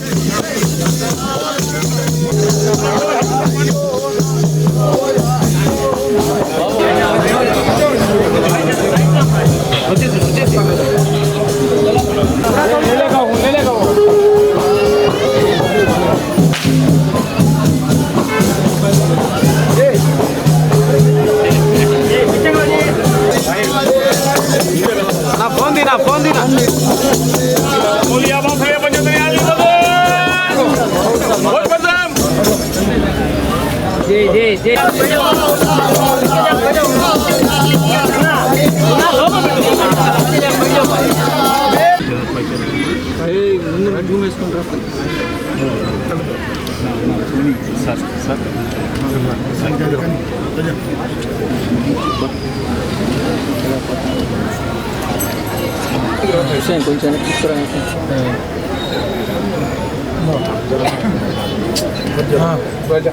Yeah. Ah, vai já.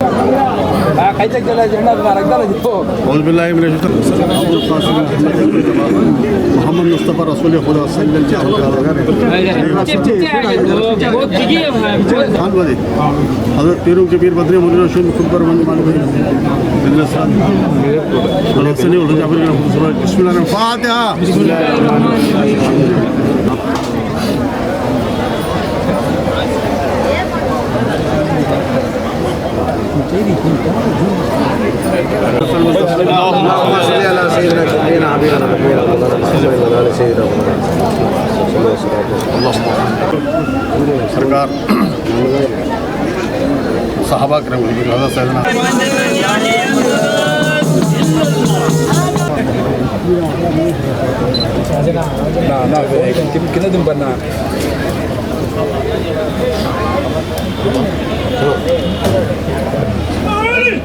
أعوذ بالله من الشيطان أبو القاسم محمد مصطفى رسول خدا صلى الله عليه وسلم خانبادي حضرت پیروں کے پیر بدری مولانا رشید خود پر من مان بھائی اللہ صاحب اور حسنی اور جعفر بسم اللہ الرحمن الرحیم فاتحہ بسم اللہ الرحمن الرحیم सरकार सहाबा करम हजरत सैदना ना ना कितने दिन बनना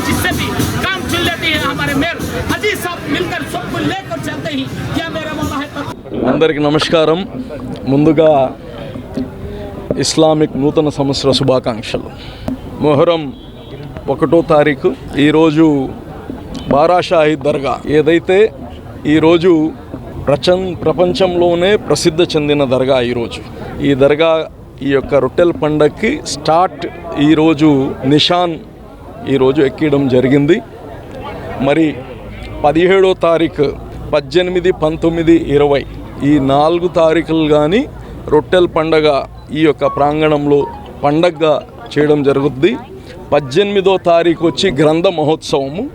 जिससे भी काम चल जाती है हमारे मेयर अजीज साहब मिलकर सबको लेकर चलते ही क्या मेरा मौला है तो అందరికి నమస్కారం ముందుగా ఇస్లామిక్ నూతన సంవత్సర శుభాకాంక్షలు మొహరం ఒకటో తారీఖు ఈరోజు బారాషాహి దర్గా ఏదైతే ఈరోజు ప్రచం ప్రపంచంలోనే ప్రసిద్ధి చెందిన దర్గా ఈరోజు ఈ దర్గా ఈ యొక్క రొట్టెల పండగకి స్టార్ట్ ఈరోజు నిషాన్ ఈరోజు ఎక్కడం జరిగింది. మరి పదిహేడో తారీఖు పద్దెనిమిది పంతొమ్మిది ఇరవై ఈ నాలుగు తారీఖులు కానీ రొట్టెల పండగ ఈ యొక్క ప్రాంగణంలో పండగగా చేయడం జరుగుద్ది. పద్దెనిమిదో తారీఖు వచ్చి గ్రంథ మహోత్సవము.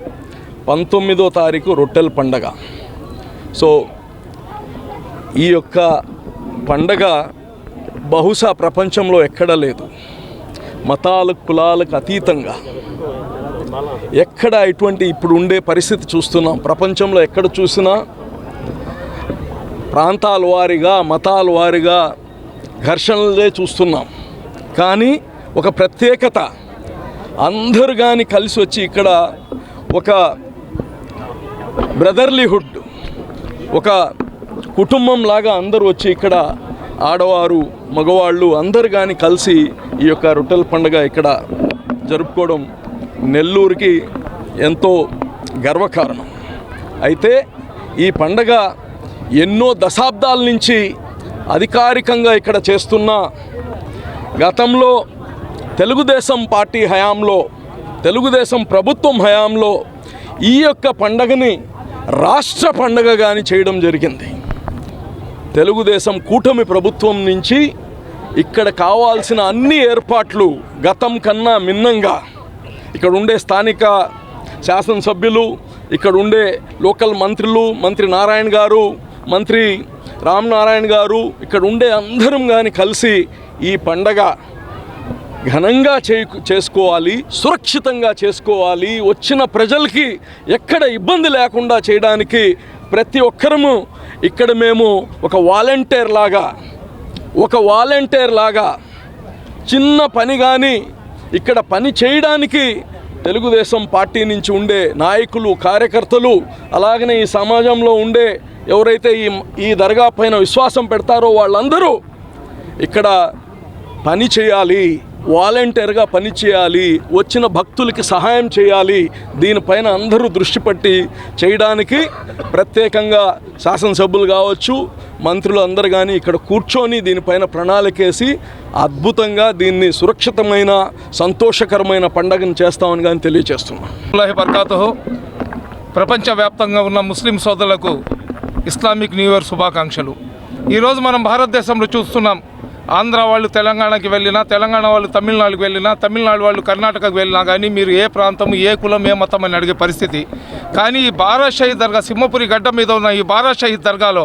పంతొమ్మిదో తారీఖు రొట్టెల పండగ. సో ఈ యొక్క పండగ బహుశా ప్రపంచంలో ఎక్కడ లేదు. మతాలకు కులాలకు అతీతంగా ఎక్కడ ఇటువంటి ఇప్పుడు ఉండే పరిస్థితి చూస్తున్నాం. ప్రపంచంలో ఎక్కడ చూసినా ప్రాంతాల వారీగా మతాల వారీగా ఘర్షణలే చూస్తున్నాం. కానీ ఒక ప్రత్యేకత అందరు కానీ కలిసి వచ్చి ఇక్కడ ఒక బ్రదర్లీహుడ్ ఒక కుటుంబం లాగా అందరూ వచ్చి ఇక్కడ ఆడవారు మగవాళ్ళు అందరు కానీ కలిసి ఈ యొక్క రొట్టెల పండుగ ఇక్కడ జరుపుకోవడం నెల్లూరుకి ఎంతో గర్వకారణం. అయితే ఈ పండగ ఎన్నో దశాబ్దాల నుంచి అధికారికంగా ఇక్కడ చేస్తున్న గతంలో తెలుగుదేశం పార్టీ హయాంలో తెలుగుదేశం ప్రభుత్వం హయాంలో ఈ యొక్క పండగని రాష్ట్ర పండగ కానీ చేయడం జరిగింది. తెలుగుదేశం కూటమి ప్రభుత్వం నుంచి ఇక్కడ కావాల్సిన అన్ని ఏర్పాట్లు గతం కన్నా మిన్నంగా. ఇక్కడ ఉండే స్థానిక శాసనసభ్యులు ఇక్కడ ఉండే లోకల్ మంత్రులు మంత్రి నారాయణ గారు మంత్రి రామనారాయణ గారు ఇక్కడ ఉండే అందరం కానీ కలిసి ఈ పండగ ఘనంగా చే చేసుకోవాలి సురక్షితంగా చేసుకోవాలి వచ్చిన ప్రజలకి ఎక్కడ ఇబ్బంది లేకుండా చేయడానికి ప్రతి ఒక్కరము ఇక్కడ మేము ఒక వాలంటీర్ లాగా ఒక వాలంటీర్ లాగా చిన్న పని కానీ ఇక్కడ పని చేయడానికి తెలుగుదేశం పార్టీ నుంచి ఉండే నాయకులు కార్యకర్తలు అలాగనే ఈ సమాజంలో ఉండే ఎవరైతే ఈ ఈ దర్గా పైన విశ్వాసం పెడతారో వాళ్ళందరూ ఇక్కడ పని చేయాలి. వాలంటీర్గా పని చేయాలి వచ్చిన భక్తులకి సహాయం చేయాలి దీనిపైన అందరూ దృష్టి పట్టి చేయడానికి ప్రత్యేకంగా శాసనసభ్యులు కావచ్చు మంత్రులు అందరు కానీ ఇక్కడ కూర్చొని దీనిపైన ప్రణాళికేసి అద్భుతంగా దీన్ని సురక్షితమైన సంతోషకరమైన పండగను చేస్తామని కానీ తెలియజేస్తున్నాం. అల్లాహి ప్రపంచవ్యాప్తంగా ఉన్న ముస్లిం సోదరులకు ఇస్లామిక్ న్యూ ఇయర్ శుభాకాంక్షలు. ఈరోజు మనం భారతదేశంలో చూస్తున్నాం ఆంధ్ర వాళ్ళు తెలంగాణకి వెళ్ళినా తెలంగాణ వాళ్ళు తమిళనాడుకి వెళ్ళినా తమిళనాడు వాళ్ళు కర్ణాటకకు వెళ్ళినా కానీ మీరు ఏ ప్రాంతం ఏ కులం ఏ మతం అని అడిగే పరిస్థితి. కానీ ఈ బారాషాహి దర్గా సింహపురి గడ్డ మీద ఉన్న ఈ బారాషాహి దర్గాలో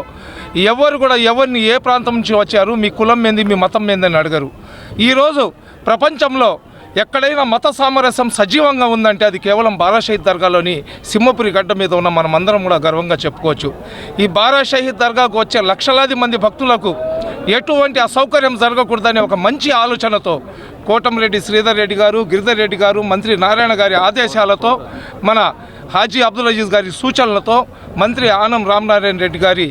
ఎవరు కూడా ఎవరిని ఏ ప్రాంతం నుంచి వచ్చారు మీ కులం ఏంది మీ మతం ఏందని అడగరు. ఈరోజు ప్రపంచంలో ఎక్కడైనా మత సామరస్యం సజీవంగా ఉందంటే అది కేవలం బారా షహీద్ దర్గాలోని సింహపురి గడ్డ మీద ఉన్న మనం అందరం కూడా గర్వంగా చెప్పుకోవచ్చు. ఈ బారాషహీద్ దర్గాకు వచ్చే లక్షలాది మంది భక్తులకు ఎటువంటి అసౌకర్యం జరగకూడదనే ఒక మంచి ఆలోచనతో కోటంరెడ్డి శ్రీధర్ రెడ్డి గారు గిరిధర్ రెడ్డి గారు మంత్రి నారాయణ గారి ఆదేశాలతో మన హాజీ అబ్దుల్ అజీజ్ గారి సూచనలతో మంత్రి ఆనం రామనారాయణ రెడ్డి గారి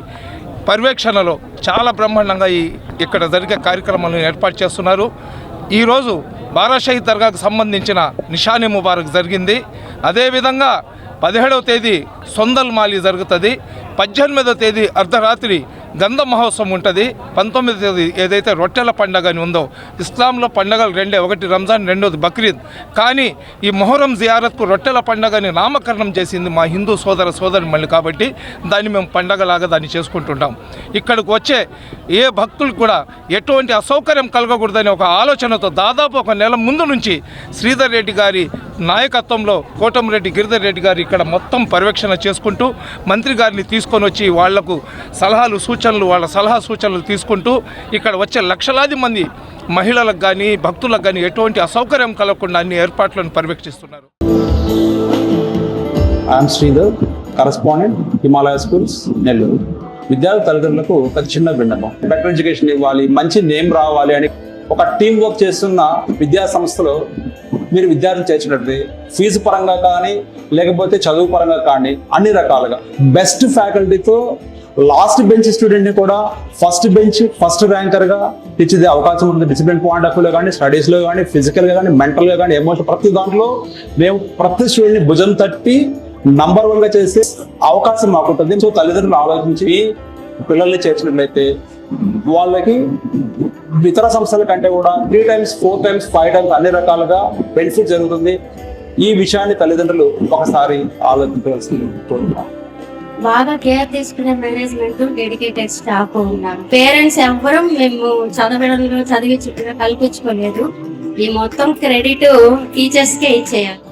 పర్యవేక్షణలో చాలా బ్రహ్మాండంగా ఈ ఇక్కడ జరిగే కార్యక్రమాలను ఏర్పాటు చేస్తున్నారు. ఈరోజు బారాషాహి దర్గాకు సంబంధించిన నిషాని ముబారక్ జరిగింది. అదేవిధంగా పదిహేడవ తేదీ సొందల్ మాలి జరుగుతుంది. పద్దెనిమిదో తేదీ అర్ధరాత్రి గంధ మహోత్సవం ఉంటుంది. పంతొమ్మిది తేదీ ఏదైతే రొట్టెల పండగ అని ఉందో ఇస్లాంలో పండగలు రెండే ఒకటి రంజాన్ రెండోది బక్రీద్. కానీ ఈ మొహరం జియారత్కు రొట్టెల పండగని నామకరణం చేసింది మా హిందూ సోదర సోదరి మళ్ళీ కాబట్టి దాన్ని మేము పండగలాగా దాన్ని చేసుకుంటుంటాం. ఇక్కడికి వచ్చే ఏ భక్తులు కూడా ఎటువంటి అసౌకర్యం కలగకూడదనే ఒక ఆలోచనతో దాదాపు ఒక నెల ముందు నుంచి శ్రీధర్ రెడ్డి గారి నాయకత్వంలో కోటమిరెడ్డి గిరిధర్ రెడ్డి గారు ఇక్కడ మొత్తం పర్యవేక్షణ చేసుకుంటూ మంత్రి గారిని తీసుకొని వచ్చి వాళ్ళకు సలహాలు సూచనలు వాళ్ళ సలహా సూచనలు తీసుకుంటూ ఇక్కడ వచ్చే లక్షలాది మంది మహిళలకు కానీ భక్తులకు కానీ ఎటువంటి అసౌకర్యం కలగకుండా అన్ని ఏర్పాట్లను పర్యవేక్షిస్తున్నారు. I'm Sridhar correspondent Himalaya schools Nellore విద్యార్థి తల్లిదండ్రులకు ఒక చిన్న విన్నపం. బెటర్ ఎడ్యుకేషన్ ఇవ్వాలి మంచి నేమ్ రావాలి అని ఒక టీం వర్క్ చేస్తున్న విద్యా సంస్థలో మీరు విద్యార్థులు చేర్చినట్టు ఫీజు పరంగా కానీ లేకపోతే చదువు పరంగా కానీ అన్ని రకాలుగా. బెస్ట్ ఫ్యాకల్టీతో లాస్ట్ బెంచ్ స్టూడెంట్ని కూడా ఫస్ట్ బెంచ్ ఫస్ట్ ర్యాంకర్గా తెచ్చేదే అవకాశం ఉంది డిసిప్లిన్ పాయింట్ ఆఫ్ వ్యూలో కానీ స్టడీస్లో కానీ ఫిజికల్గా కానీ మెంటల్గా కానీ ఎమోషన్ ప్రతి దాంట్లో మేము ప్రతి స్టూడెంట్ని భుజం తట్టి నంబర్ వన్గా చేసే అవకాశం మాకుంటుంది. సో తల్లిదండ్రులు ఆలోచించి పిల్లల్ని చేర్చినట్లయితే వాళ్ళకి ఇతర సంస్థల కంటే కూడా three times four times five times అన్ని రకాలుగా బెనిఫిట్ జరుగుతుంది. ఈ విషయాన్ని తల్లిదండ్రులు ఒకసారి ఆలోచించవలసింది. కోరుతున్నాను బాగా కేర్ తీసుకునే మేనేజ్మెంట్ డెడికేటెడ్ స్టాఫ్ ఉన్నారు. పేరెంట్స్ ఎవ్వరూ మేము చదవడంలో చదివి చుట్టూ కల్పించుకోలేదు. ఈ మొత్తం క్రెడిట్ టీచర్స్ కే ఇచ్చేయాలి.